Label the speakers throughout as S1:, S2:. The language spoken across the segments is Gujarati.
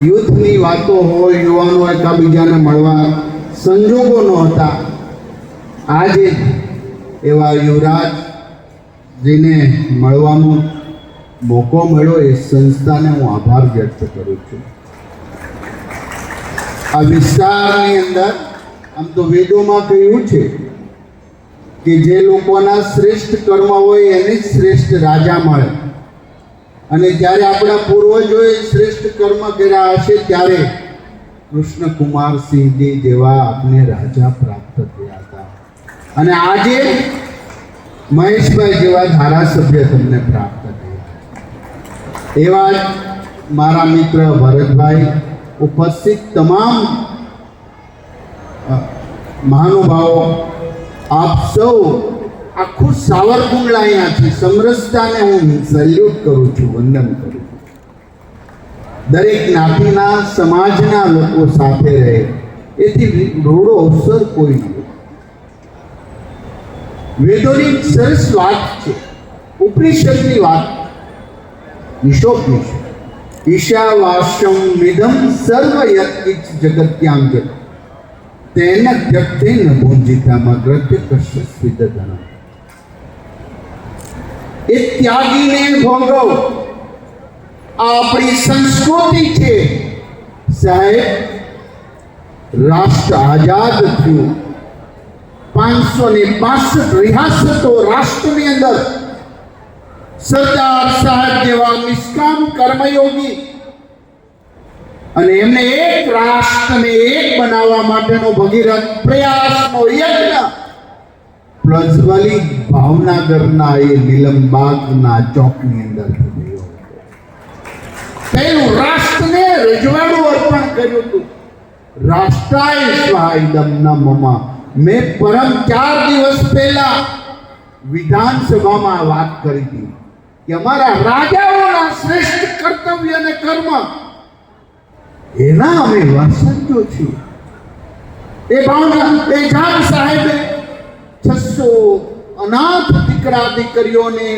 S1: યુથની વાતો હોય, યુવાનો એકાબીજાને મળવા સંજોગો નહોતા આજે એવા યુવરાજજીને મળવાનો મોકો મળ્યો એ સંસ્થાને હું આભાર વ્યક્ત કરું છું. આ વિસ્તારની અંદર આમ તો વેદોમાં કહ્યું છે કે જે લોકોના શ્રેષ્ઠ કર્મ હોય એને જ શ્રેષ્ઠ રાજા મળે. અને જ્યારે આપણા પૂર્વજોએ શ્રેષ્ઠ કર્મ કર્યા હશે ત્યારે કૃષ્ણ કુમારસિંહજી જેવા આપણે રાજા પ્રાપ્ત થયા હતા. અને આજે મહેશભાઈ જેવા ધારાસભ્ય તમને પ્રાપ્ત થયા એવા જ મારા મિત્ર ભરતભાઈ ઉપસ્થિત તમામ મહાનુભાવો, આપ સૌ આખું સાવરકુંડલા અહીંયાથી સમરસતાને હું સલ્યુટ કરું છું, વંદન કરું છું. દરેક જ્ઞાતિના સમાજના લોકો સાથે રહે. એથી રોડો અવસર કોઈ નહીં વેદોની સરસ વાત છે. ઉપનિષદની વાત નિશોપનિષદ. ઈશાવાસ્યમ મિદમ સર્વ યત્કિચ જગત્યાંગ તેન ત્યક્તેન ભુંજિતામાં ગ્રત્ય કશ્ય સ્વિદધનમ. એ ત્યાગીને ભોગવ. આ આપણી સંસ્કૃતિ છે. સાહેબ, રાષ્ટ્ર આઝાદ થયું. પાંચસો ને બાસઠ રિયાસતો રાષ્ટ્રની અંદર. સરદાર સાહેબ જેવા નિષ્કામ કર્મયોગી. અને એમને એક રાષ્ટ્રને એક બનાવવા માટેનો ભગીરથ પ્રયાસનો યજ્ઞ. પ્રજ્વલિત ભાવનગરના એ નીલમબાગના ચોકની અંદર તેનું રાષ્ટ્રને રજવાડું અર્પણ કર્યું હતું. રાષ્ટ્રાય સ્વાયદમ ન મમા મેં પરમ ચાર દિવસ પહેલા વિધાનસભામાં વાત કરી હતી કે અમારા રાજાઓના શ્રેષ્ઠ કર્તવ્ય અને કર્મ, એના અમે વંશજો છીએ. એ ભાવના એ જામ સાહેબે છસો અનાથ દીકરા દીકરીઓને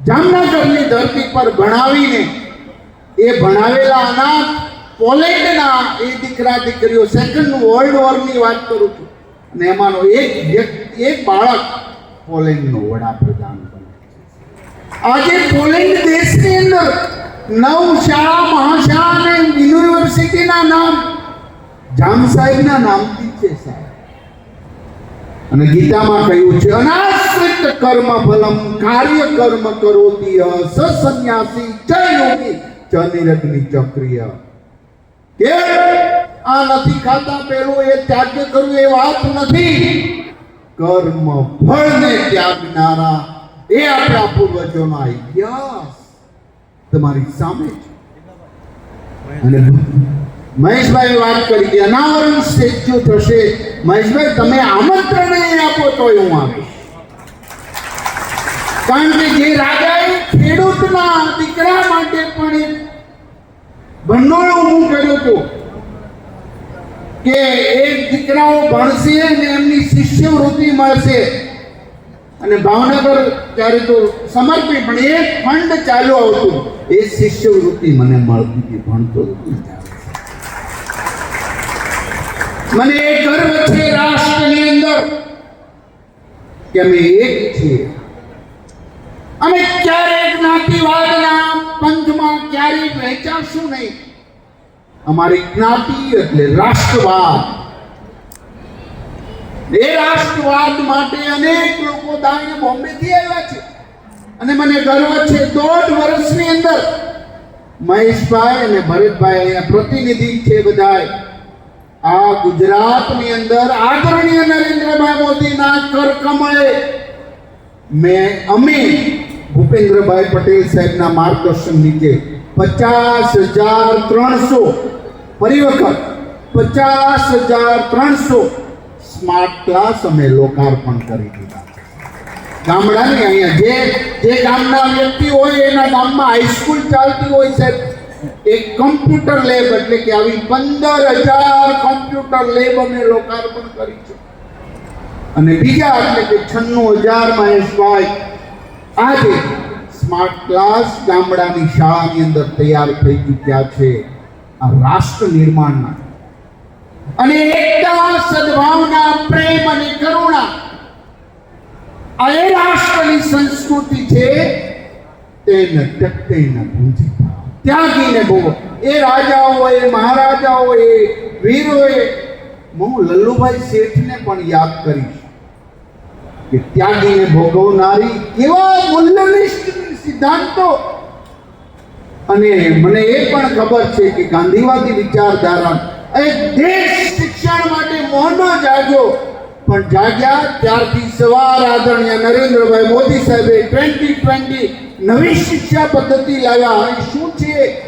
S1: જામનગરની ધરતી પર ભણાવીને, એ ભણાવેલા અનાથ પોલેન્ડના એ દીકરા દીકરીઓ સેકન્ડ વર્લ્ડ વોરની વાત કરું છું. અને એમાંનો એક વ્યક્તિ, એક બાળક પોલેન્ડનો વડાપ્રધાન બને આજે પોલેન્ડ દેશની અંદર નવ શાળા, મહાશાળા અને યુનિવર્સિટીના નામ જામ સાહેબના નામથી છે સાહેબ. અને ગીતામાં કહ્યું છે, અનાશ્રિત કર્મ ફલમ કાર્ય કર્મ કરોતી સસન્યાસી જય યોગી ચનિરગ્નિ ચક્રિય. કે આ નથી ખાતા પેલું એ ત્યાગ કરવું એ વાત નથી. કર્મ ફળને ત્યાગનારા એ આપણા પૂર્વજોના ઇતિહાસ. તમારી સામે છે. અને મહેશભાઈ વાત કરી કે અનાવરણ સ્ટેચ્યુ થશે. મહેશભાઈ, તમે આમંત્રણ આપો તો હું આવીશ. કારણ કે જે રાજાએ ખેડૂતના દીકરા માટે પણ એક ભંડોળ ઊભું કર્યું હતું કે એક દીકરાઓ ભણશે અને એમની શિષ્યવૃત્તિ મળશે. અને ભાવનગર ત્યારે તો સમર્પિત પણ એક ફંડ ચાલુ આવતું. એ શિષ્યવૃત્તિ મને મળતી હતી, ભણતો નથી. મને ગર્વ છે રાષ્ટ્રની અંદર કે અમે એક છીએ. અમે ક્યારેય જ્ઞાતિવાદના પંથમાં ક્યારેય વહેંચાશું નહીં. અમારી જ્ઞાતિ એટલે રાષ્ટ્રવાદ. એ રાષ્ટ્રવાદ માટે અનેક લોકો દાણીએ બોમ્બેથી આવ્યા છે. અને મને ગર્વ છે દોઢ વર્ષની અંદર મહેશભાઈ અને ભરતભાઈ પ્રતિનિધિ છે બધાય. આ ગુજરાતની અંદર આદરણીય નરેન્દ્રભાઈ મોદીના કરકમળે મેં અમે ભૂપેન્દ્રભાઈ પટેલ સાહેબના માર્ગદર્શન નીચે પચાસ હજાર ત્રણસો ફરી વખત પચાસ હજાર ત્રણસો સ્માર્ટ ક્લાસ અમે લોકાર્પણ કરી દીધા. ગામડાની અહીંયા જે જે ગામના વ્યક્તિ હોય એના ગામમાં હાઈસ્કૂલ ચાલતી હોય સાહેબ એક કમ્પ્યુટર લેબ એટલે કે આવી પંદર હજાર કમ્પ્યુટર લેબ અમે લોકાર્પણ કરી છે. અને બીજા એટલે કે છન્નું હજાર મહેશભાઈ આજે સ્માર્ટ ક્લાસ ગામડાની શાળાની અંદર તૈયાર થઈ ચૂક્યા છે આ રાષ્ટ્ર નિર્માણના. અને એકતા, સદભાવના, પ્રેમ અને કરુણા આ એ રાષ્ટ્રની સંસ્કૃતિ છે, તેને ટકતે ન ભૂંજી ત્યાગીને ભોગો એ રાજાઓએ, મહારાજાઓએ, વીરોએ, હું લલ્લુભાઈ શેઠને પણ યાદ કરીશ કે ત્યાગીને ભોગવનારી કેવા મૂલ્યનિષ્ઠ સિદ્ધાંતો. અને મને એ પણ ખબર છે કે ગાંધીવાદી વિચારધારા એ દેશ શિક્ષણ માટે મોહનો જાગ્યો. પણ જાગ્યા ત્યારથી સવાર આદરણીય નરેન્દ્રભાઈ મોદી સાહેબે ટ્વેન્ટી ટ્વેન્ટી નવી શિક્ષા પદ્ધતિ લાવ્યા એ શું છે?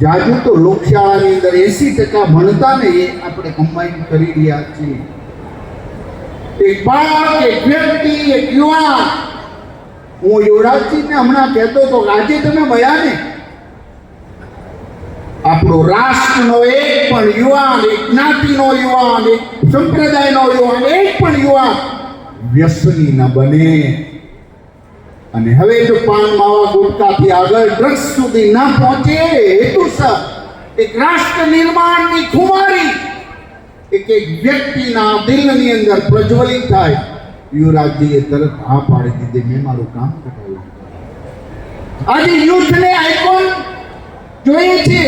S1: જાજુ તો લોકશાળાની અંદર એસી ટકા ભણતા ને એ આપણે કમ્બાઈન કરી રહ્યા છીએ. એક બાળક, એક વ્યક્તિ, એક યુવાન. હું યુવરાજસિંહને હમણાં કહેતો હતો કે આજે તમે મળ્યા ને? આપણો રાષ્ટ્રનો એક પણ યુવાન, એક જ્ઞાતિનો યુવાન, એક સંપ્રદાયનો યુવાન એક પણ યુવાન વ્યસની ન બને અને હવે જો પાન માવા ગુટકાથી આગળ ડ્રગ્સ સુધી ન પહોંચે હેતુસર એક રાષ્ટ્ર નિર્માણની ખુમારી, એક એક વ્યક્તિના દિલની અંદર પ્રજ્વલિત થાય. યુવરાજજીએ તરત હા પાડી દીધી, મેં મારું કામ કરાવ્યું. આજે યુથને આઇકોન જોઈએ છે.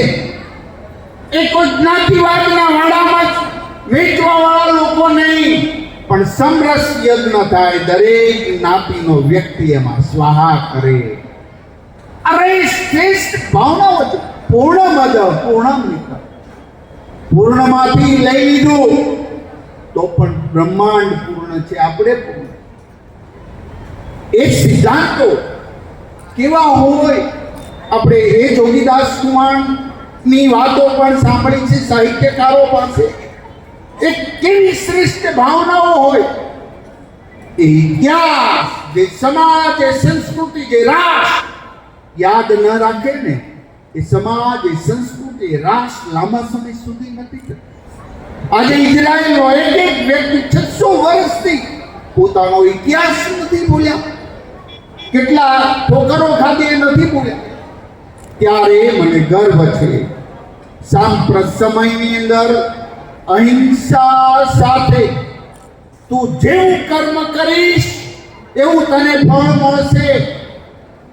S1: એ કોઈ જ્ઞાતિવાદના વાડામાં વેચવા વાળા લોકો નહીં. પણ સમરસ યજ્ઞ થાય, દરેક જ્ઞાતિનો વ્યક્તિ એમાં સ્વાહા કરે. અરે શ્રેષ્ઠ ભાવના છે પૂર્ણ મદ પૂર્ણ મિત્ર પૂર્ણમાંથી લઈ લીધું, તો પણ બ્રહ્માંડ પૂર્ણ છે, આપણે પૂર્ણ. એ સિદ્ધાંતો કેવા હોય, આપણે એ જોગીદાસ કુમારની વાતો પણ સાંભળી છે, સાહિત્યકારો પાસે. એ કેવી શ્રેષ્ઠ ભાવનાઓ હોય એ ઇતિહાસ જે સમાજ એ સંસ્કૃતિ જે રાષ્ટ્ર યાદ ન રાખે ને એ સમાજ એ સંસ્કૃતિ એ રાષ્ટ્ર લાંબા સમય સુધી નથી ટકતું. આજે ઇઝરાયલનો એક એક વ્યક્તિ છસો વર્ષથી પોતાનો ઇતિહાસ નથી ભૂલ્યા કેટલા ઠોકરો ખાધી એ નથી ભૂલ્યા ત્યારે મને ગર્વ છે સાંપ્રત સમયની અંદર અહિંસા સાથે તું જેવું કર્મ કરીશ, એવું તને ફળ મળશે.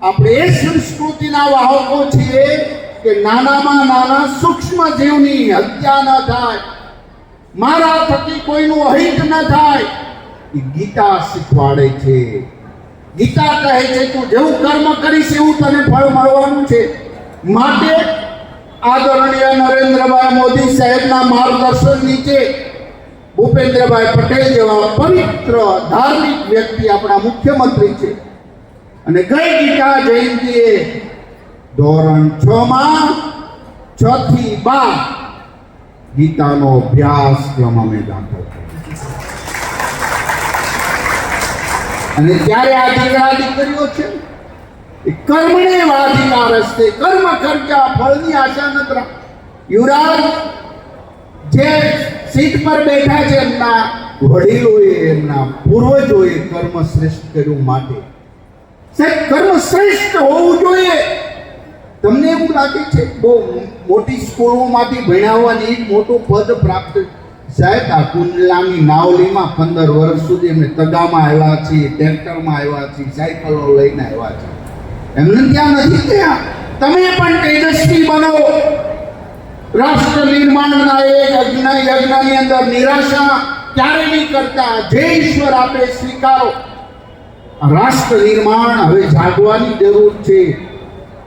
S1: આપણે એ સંસ્કૃતિના વાહકો છીએ કે નાનામાં નાના સૂક્ષ્મ જીવની હત્યા ન થાય. મારા થકી કોઈનું અહિત ન થાય. એ ગીતા શીખવાડે છે. ગીતા કહે છે, તું જેવું કર્મ કરીશ, એવું તને ફળ મળવાનું છે. માટે આદરણીય નરેન્દ્રભાઈ મોદી સાહેબના માર્ગદર્શન નીચે ભૂપેન્દ્રભાઈ પટેલ જેવા પવિત્ર ધાર્મિક વ્યક્તિ આપણા મુખ્યમંત્રી છે. અને ગઈ ગીતા જયંતિએ ધોરણ છ માં છ થી બાર ગીતાનો અભ્યાસક્રમ અમે દાખલ કર્યો. અને ત્યારે આ દીકરા દીકરીઓ છે કર્મને વાધિકાર હસ્તે કર્મ કરજા ફળની આશા ન રાખ યુવરાજ જે સીટ પર બેઠા છે, એમના વડીલોએ એમના પૂર્વજોએ કર્મ શ્રેષ્ઠ કર્યું માટે. સાહેબ, કર્મ શ્રેષ્ઠ હોવું જોઈએ. તમને એવું લાગે છે, બહુ મોટી સ્કૂલોમાંથી એક મોટું પદ પ્રાપ્ત સાહેબ, આ કુંડલાની નાવલીમાં પંદર વર્ષ સુધી અમે તગામાં આવ્યા છીએ, ટ્રેક્ટરમાં આવ્યા છીએ, સાયકલો લઈને આવ્યા છીએ. એમને ત્યાં નથી ત્યાં. તમે પણ તેજસ્વી બનો. રાષ્ટ્ર નિર્માણના એક અજ્ઞ યજ્ઞની અંદર નિરાશા ક્યારે નહીં કરતા જે ઈશ્વર આપે સ્વીકારો. રાષ્ટ્ર નિર્માણ હવે જાગવાની જરૂર છે.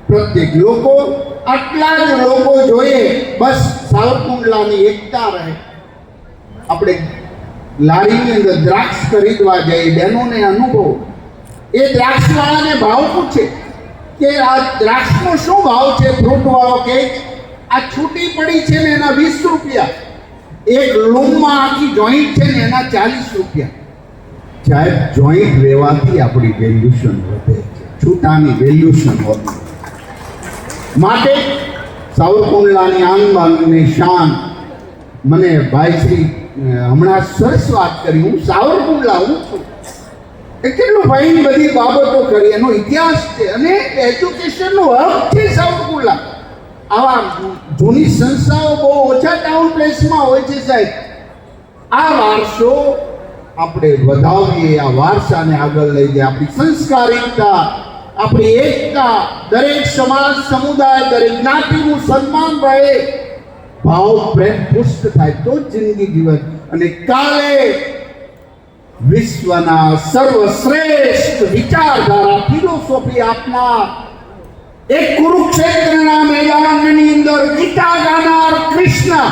S1: પ્રત્યેક લોકો, આટલા જ લોકો જોઈએ, બસ સાવરકુંડલાની એકતા રહે. આપણે લારીની અંદર દ્રાક્ષ ખરીદવા જઈએ, બહેનોને અનુભવ. એ દ્રાક્ષવાળાને ભાવ પૂછે કે આ દ્રાક્ષનો શું ભાવ છે? ફ્રૂટવાળો કે આ છૂટી પડી છે ને એના વીસ રૂપિયા. એક લૂમમાં આખી જોઈન્ટ છે ને એના ચાલીસ રૂપિયા. સાહેબ જોઈન્ટ લેવાથી આપણી વેલ્યુશન વધે છૂટાની વેલ્યુશન વધે. માટે સાવરકુંડલાની આંગબાંગની શાન. મને ભાઈ શ્રી હમણાં સરસ વાત કરી. હું સાવરકુંડલા હું છું. કેટલું ફાઇન બધી બાબતો કરી. એનો ઇતિહાસ છે. અને એજ્યુકેશનનો હબ છે સાવરકુંડલા આવા જૂની સંસ્થાઓ બહુ ઓછા ટાઉન પ્લેસમાં હોય છે સાહેબ. આ વારસો આપણે વધાવીએ, આ વારસાને આગળ લઈ જઈએ આપણી સંસ્કારિકતા, આપણી એકતા, દરેક સમાજ, સમુદાય, દરેક જ્ઞાતિનું સન્માન રહે. ભાવ, પ્રેમ, પુષ્ટ થાય તો જિંદગી જીવન. અને કાલે વિશ્વના સર્વશ્રેષ્ઠ વિચારધારા ફિલોસોફી આપનાર એક કુરુક્ષેત્રના મેદાનની અંદર ગીતા ગાનાર કૃષ્ણ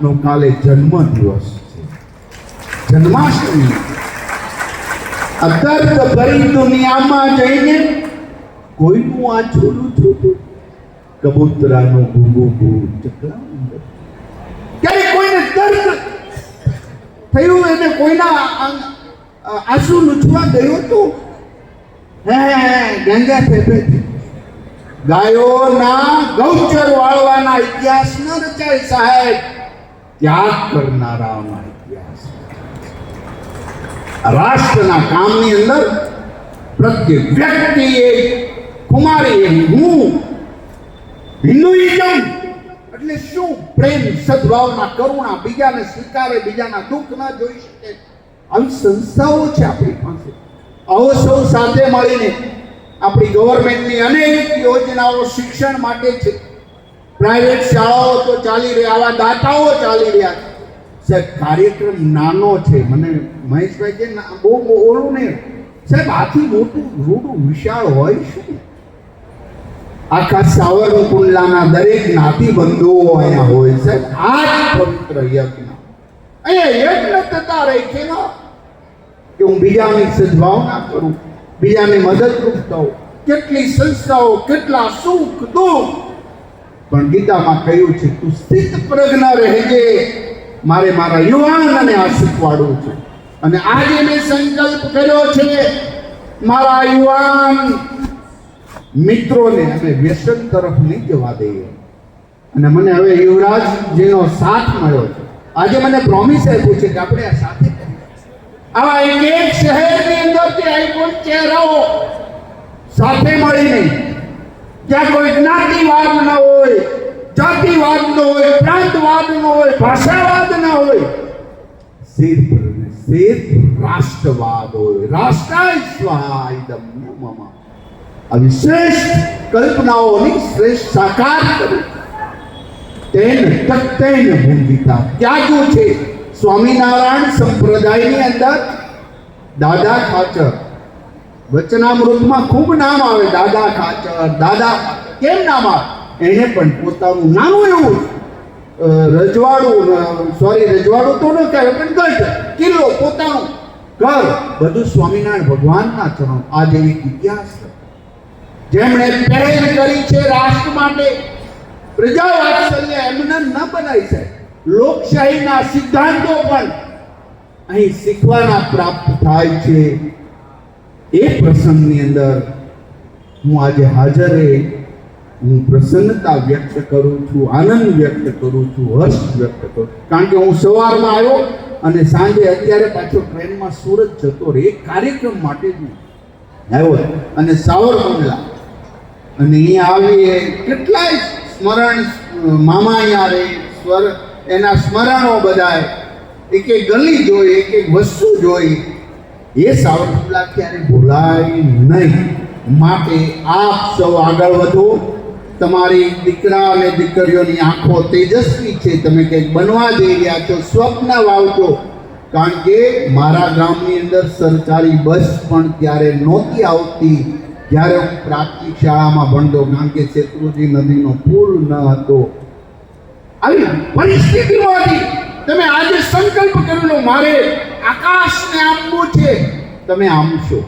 S1: નો કાલે જન્મ દિવસ છે. જન્માષ્ટમી. દર્દ ભરી દુનિયામાં જઈને કોઈનું આ છોડું છોડું કબૂતરાનો ગુગુ ભૂ ચકલા ક્યારે કોઈને દર્દ થયું, એને કોઈના આંસુ લૂછવા ગયું હતું હે ગંગા ફેફેથી ગાયોના ગૌચર વાળવાના ઇતિહાસ ન રચાય સાહેબ ત્યાગ કરનારાઓના ઇતિહાસ રાષ્ટ્રના કામની અંદર પ્રત્યેક વ્યક્તિ એ કુમારી એ હું હિન્દુઇઝમ એટલે શું પ્રેમ સદભાવના કરુણા બીજાને સ્વીકારે બીજાના દુઃખ ન જોઈ શકે આવી સંસ્થાઓ છે આપણી પાસે. આવો સૌ સાથે મળીને આપણી ગવર્મેન્ટની અનેક યોજનાઓ શિક્ષણ માટે છે. પ્રાઇવેટ શાળાઓ તો ચાલી રહ્યા, આવા દાતાઓ ચાલી રહ્યા છે. સાહેબ, કાર્યક્રમ નાનો છે. મને મહેશભાઈ કે બહુ ઓલું નહીં. સાહેબ, આથી મોટું રૂડું વિશાળ હોય શું? આખા સાવરકુંડલાના દરેક જ્ઞાતિ બંધુઓ અહીંયા હોય સાહેબ આ જ પવિત્ર યજ્ઞ. અહીંયા યજ્ઞ થતા રહે છે કે હું બીજાની સદભાવના કરું બીજાને મદદરૂપ થઉં કેટલી સંસ્થાઓ કેટલા સુખ દુઃખ. પણ ગીતામાં કહ્યું છે તું સ્થિત પ્રજ્ઞ રહેજે. મારે મારા યુવાનને આ શીખવાડવું છે. અને આજે મેં સંકલ્પ કર્યો છે મારા યુવાન મિત્રોને અમે વ્યસન તરફ નહીં જવા દઈએ. અને મને હવે યુવરાજજીનો સાથ મળ્યો છે. આજે મને પ્રોમિસ આપ્યું છે કે આપણે આ સાથે. આવા એક એક શહેરની અંદરથી આઈકોન ચહેરાઓ સાથે મળીને જ્યાં કોઈ જ્ઞાતિવાદ ન હોય, જાતિવાદ ન હોય, પ્રાંતવાદ ન હોય, ભાષાવાદ ન હોય. સિર્ફ સિર્ફ રાષ્ટ્રવાદ હોય. રાષ્ટ્રાય સ્વાહા ઇદમ મમ. આવી શ્રેષ્ઠ કલ્પનાઓની શ્રેષ્ઠ સાકાર કરી. તેન તક્તેન ભૂમિકા ત્યાગ્યું છે. સ્વામિનારાયણ સંપ્રદાયની અંદર દાદા ખાચર. વચનામૃતમાં ખૂબ નામ આવે, દાદા ખાચર, દાદા કેમ નામ આવે? એને પણ પોતાનું નાનું એવું રજવાડું સોરી રજવાડું તો ન કહેવાય, પણ ગઢ, કિલ્લો, પોતાનું ઘર, બધું સ્વામિનારાયણ ભગવાનના ચરણ આ જેવી ઇતિહાસ જેમણે પહેલ કરી છે રાષ્ટ્ર માટે પ્રજા વાત્સલ્ય એમને ન બનાવી છે લોકશાહીના સિદ્ધાંતો પણ અહીં શીખવાના પ્રાપ્ત થાય છે. એ પ્રસંગની અંદર હું આજે હાજર હું પ્રસન્નતા વ્યક્ત કરું છું, આનંદ વ્યક્ત કરું છું, હર્ષ વ્યક્ત કરું કારણ કે હું સવારમાં આવ્યો અને સાંજે અત્યારે પાછો ટ્રેનમાં સુરત જતો રહે. એ કાર્યક્રમ માટે જ આવ્યો અને સાવરકુંડલા. અને અહીંયા આવીએ કેટલાય સ્મરણ, મામા અહીંયા રે સ્વર, એના સ્મરણો બધાય. એક એક ગલી જોઈ, એક એક વસ્તુ જોઈ. એ સાવરકુંડલા ક્યારે ભૂલાય નહીં. માટે આપ સૌ આગળ વધો. તમારી દીકરા અને દીકરીઓની આંખો તેજસ્વી છે. તમે કંઈક બનવા જઈ રહ્યા છો, સ્વપ્ન વાવજો. કારણ કે મારા ગામની અંદર સરકારી બસ પણ ત્યારે નહોતી આવતી. જ્યારે હું પ્રાથમિક શાળામાં ભણતો, કારણ કે શેત્રુજી નદીનો પુલ ન હતો. આવી પરિસ્થિતિમાંથી તમે આજે સંકલ્પ કરેલો મારે આકાશને આંબવું છે. તમે આંબશો.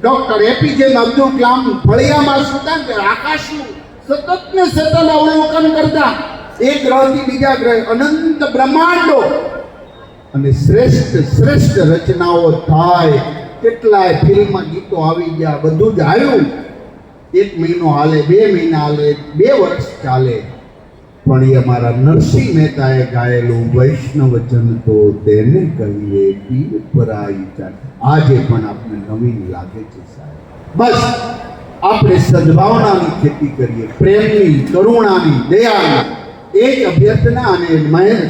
S1: ડોક્ટર એપીજે અબ્દુલ કલામ ફળિયામાં સુતા આકાશનું સતત ને સતત અવલોકન કરતા એક ગ્રહથી બીજા ગ્રહ અનંત બ્રહ્માંડો અને શ્રેષ્ઠ શ્રેષ્ઠ રચનાઓ થાય. કેટલાય ફિલ્મ ગીતો આવી ગયા, બધું જ આવ્યું એક મહિનો હાલે, બે મહિના હાલે, બે વર્ષ ચાલે. પણ એ અમારા નરસિંહ મહેતાએ ગાયેલું વૈષ્ણવ જન તો તેને કહીએ પીર પરાઈ ચાલ આજે પણ આપણે નવીન લાગે છે સાહેબ. બસ, આપણે સદભાવનાની ખેતી કરીએ, પ્રેમની, કરુણાની, દયાની. એ જ અભ્યર્થના અને મહેર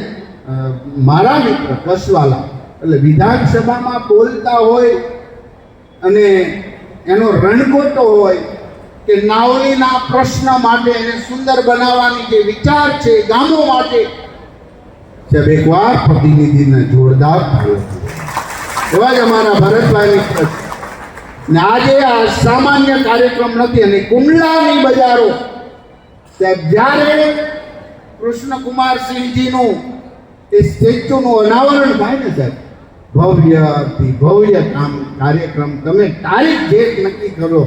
S1: મારા મિત્ર કસવાલા, એટલે વિધાનસભામાં બોલતા હોય અને એનો રણકોટો હોય કે નાવલીના પ્રશ્ન માટે એને સુંદર બનાવવાની જે વિચાર છે ગામો માટે સાહેબ એકવાર પ્રતિનિધિને જોરદાર થયો. એવા જ અમારા ભરતભાઈ મિત્ર ને આજે આ સામાન્ય કાર્યક્રમ નથી અને કુંડલાની બજારો સાહેબ, જ્યારે કૃષ્ણકુમાર સિંહજીનું એ સ્ટેચ્યુનું અનાવરણ થાય ને સાહેબ ભવ્યથી ભવ્ય કામ કાર્યક્રમ. તમે તારીખ જે નક્કી કરો.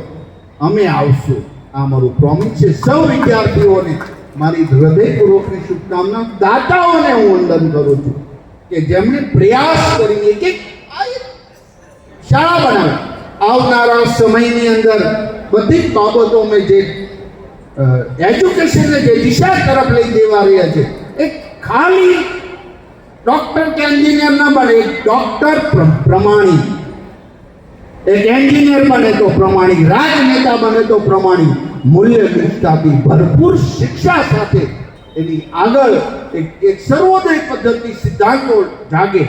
S1: અમે આવશું. આ મારું પ્રોમિસ છે. સૌ વિદ્યાર્થીઓને મારી હૃદયપૂર્વકની શુભકામના. દાતાઓને હું વંદન કરું છું કે જેમણે પ્રયાસ કરીને કે શાળા બનાવે. આવનારા સમયની અંદર બધી બાબતો અમે જે એજ્યુકેશનને જે દિશા તરફ લઈ જવા રહ્યા છે, એ ખાલી ડોક્ટર કે એન્જિનિયર ન બને ડોક્ટર પ્રમાણિક. એક એન્જિનિયર બને તો પ્રમાણિક, રાજનેતા બને તો પ્રમાણિક. મૂલ્ય નિષ્ઠાથી ભરપૂર શિક્ષા સાથે એની આગળ એક એક સર્વોદય પદ્ધતિ સિદ્ધાંતો જાગે.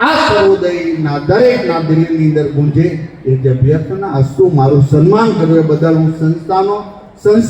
S1: આ સર્વોદયના દરેક દિલની અંદર ગુંજે એ જ અભ્યર્થના. અસ્તુ મારું સન્માન કર્યા બદલ હું સંસ્થાનો, સંસ્થા